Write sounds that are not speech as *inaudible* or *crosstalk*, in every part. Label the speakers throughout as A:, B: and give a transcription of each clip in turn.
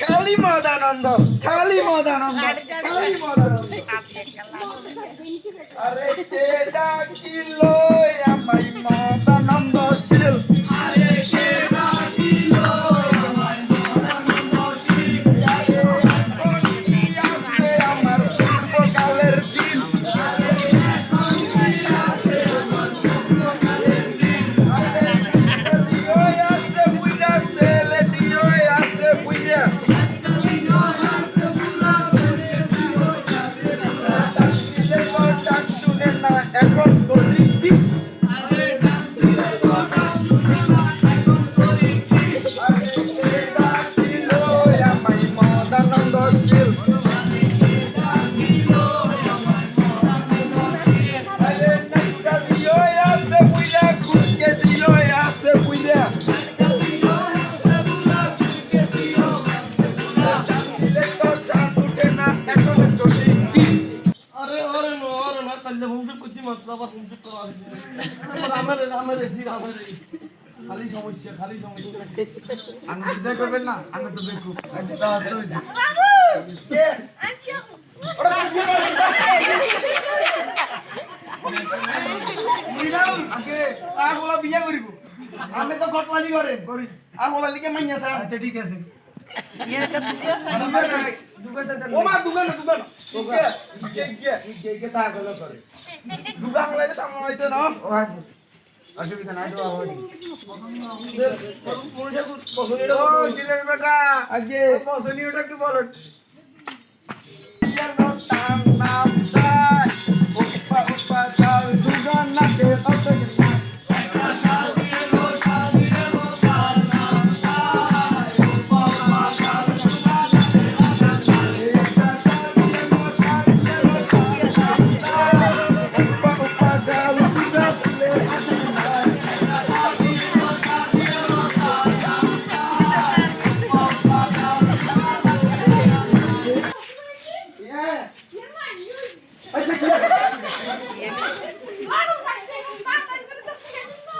A: খালি মদানন্দ খালি মদানন্দ খালি মদানন্দ। আরে কে ডাকিল আমাই মদানন্দ শিল?
B: মাত্র আবার খালি সমস্যা খালি সমস্যা
A: আমি চিন্তা করবেন না আমি তো দেখুন বিয়া করিব আমি তো ঘটমালি করে আর মাইয়া স্যার আচ্ছা ঠিক আছে। ও মা দুগান দুগান দুগান দুগান লাগে *laughs* সামনে হইতো না। অসুবিধা নাই তো আবার ও সিলের বেটা। আগে পছন্দ ওটা একটু বলো নাম নাম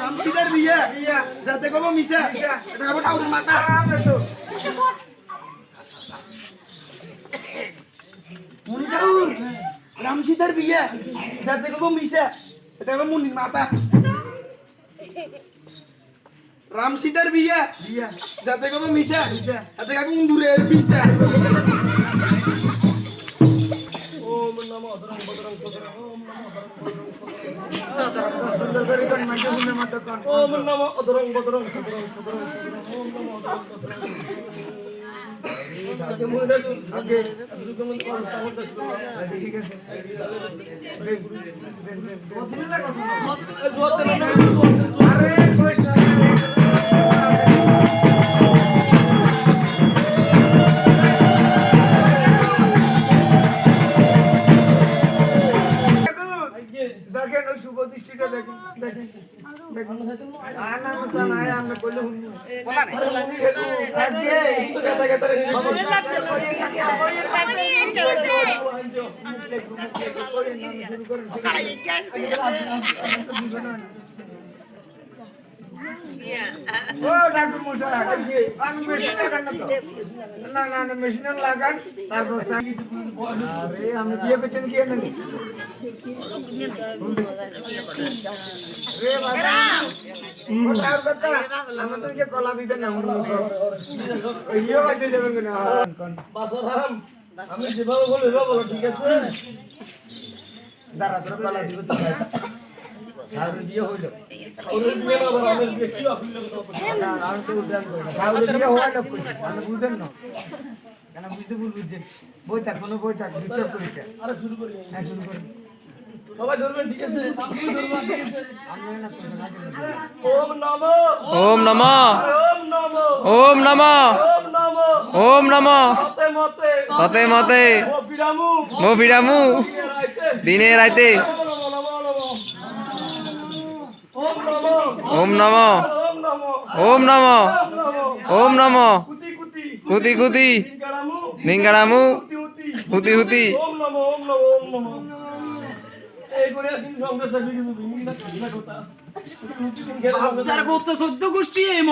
A: রামসিদার বিয়া যাতে কব মিশা এটা কব টাউরের মাথা। আমরা তো মুনি টাউর রামসিদার বিয়া যাতে কব মিশা এটা কব মুনির মাথা। রামসিদার বিয়া যাতে কব মিশা যাতে কব উন্দুরের বিশা
B: ওম নমো অদরং বদরং সদরং সদরং অদরং বদরং আগে মনে
A: ঠিক আছে
B: আগে গাতা গাতা রে
A: ও ডাক্তার মশাই আমি মেশিন লাগান না না না না মেশিন লাগান তারপর আরে আমি বিয়ে করছেন কি না রে বাবা। ও তার কথা আমি তো যে কলা দিতে না ইয়ে যাবেন না
B: বাসারাম আমি যেভাবে বলি বলো ঠিক আছে?
A: দাঁড়া তোর কলা দিব তো। বুঝেন না। কেন বুঝতে ভুল বই থাক কোনো বই থাক বিচার করিছে।
B: আরে শুরু করি
A: হ্যাঁ শুরু করি
B: সবাই ধরবেন ঠিক আছে? আপনি ধরবেন ঠিক আছে? ওম নম।
C: ওম নম।
B: ওম নম। মতে মতে।
C: মো বিরামু দিনে রাইতে
B: ওম নম।
C: ওম নমঃ।
B: ওম নম। কুতি কুতি।
C: নিঙ্গাড়ামু
B: হুতি হুতি।
D: সদ্য গোষ্ঠী এই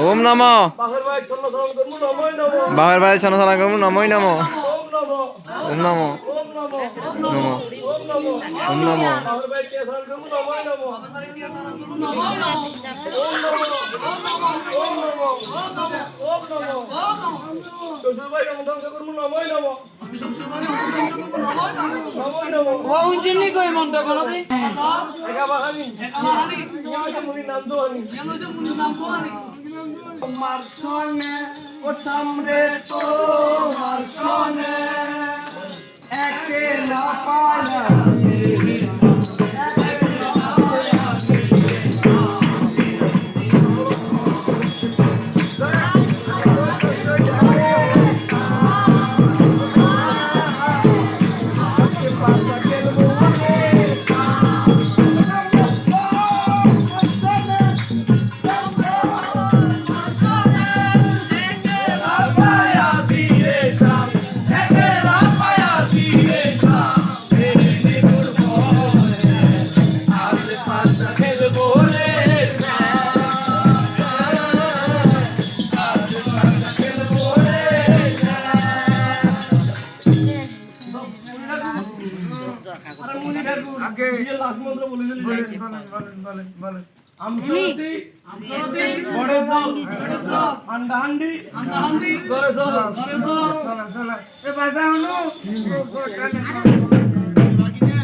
B: ওম নম। বাঘের ভাই চন্ন সালাম করব
C: বাবার নমই নম।
B: ওম নম
C: নম
B: ওম নম
C: নম
B: ওম নম
C: ওম নম
B: বাঘের ভাই কে সালাম করব নময় নম নম ওম নম ওম নম শ্বশুর ভাই
D: কই মন্দ কোন দিন
B: একা বাহানি একা লাস্ট মন্ত্র বলে দিলি
A: বলেন বলেন বলেন বলেন আমসরতি
B: আমসরতি বড় সব। আন্ডা হান্ডি আন্ডা হান্ডি
A: বড় সব। বড় সব। সালা সালা এ বাজা হলো। লাগি না